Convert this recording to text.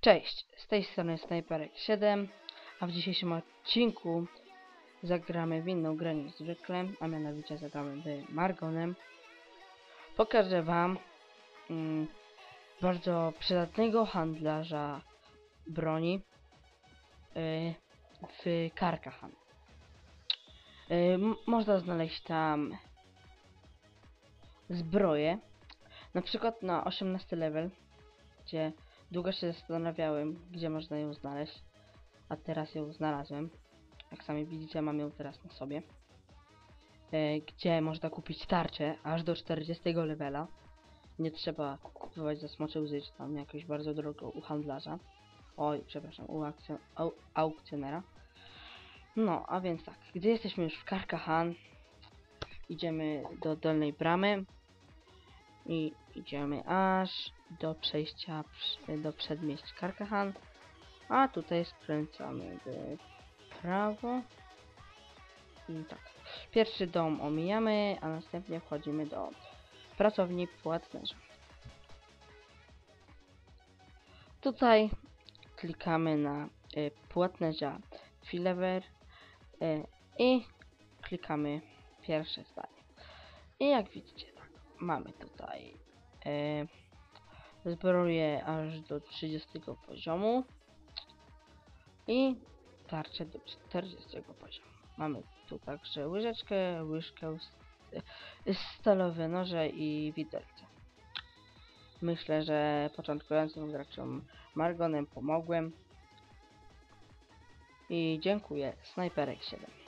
Cześć, z tej strony Snajperek 7, a w dzisiejszym odcinku zagramy w inną grę niż zwykle, a mianowicie zagramy w Margonem. Pokażę wam mm, bardzo przydatnego handlarza broni y, w Karkahan. Y, można znaleźć tam zbroję, na przykład na 18 level, gdzie Długo się zastanawiałem, gdzie można ją znaleźć, a teraz ją znalazłem. Jak sami widzicie, mam ją teraz na sobie. E, gdzie można kupić tarczę aż do 40 levela. Nie trzeba kupować za smocze łzy, czy tam jakoś bardzo drogo u handlarza. Oj, przepraszam, u au aukcjonera. No, a więc tak, gdy jesteśmy już w Karkahan, idziemy do dolnej bramy i idziemy aż do przejścia do przedmieść Karkahan, a tutaj skręcamy w prawo i tak. Pierwszy dom omijamy, a następnie wchodzimy do pracowni płatnerza. Tutaj klikamy na y, płatnerza Filever y, i klikamy pierwsze zdanie. I jak widzicie, mamy tutaj y, zbroję aż do 30 poziomu i tarczę do 40 poziomu. Mamy tu także łyżeczkę, łyżkę, y, stalowe noże i widelce. Myślę, że początkującym graczom Margonem pomogłem. I dziękuję, Snajperek 7.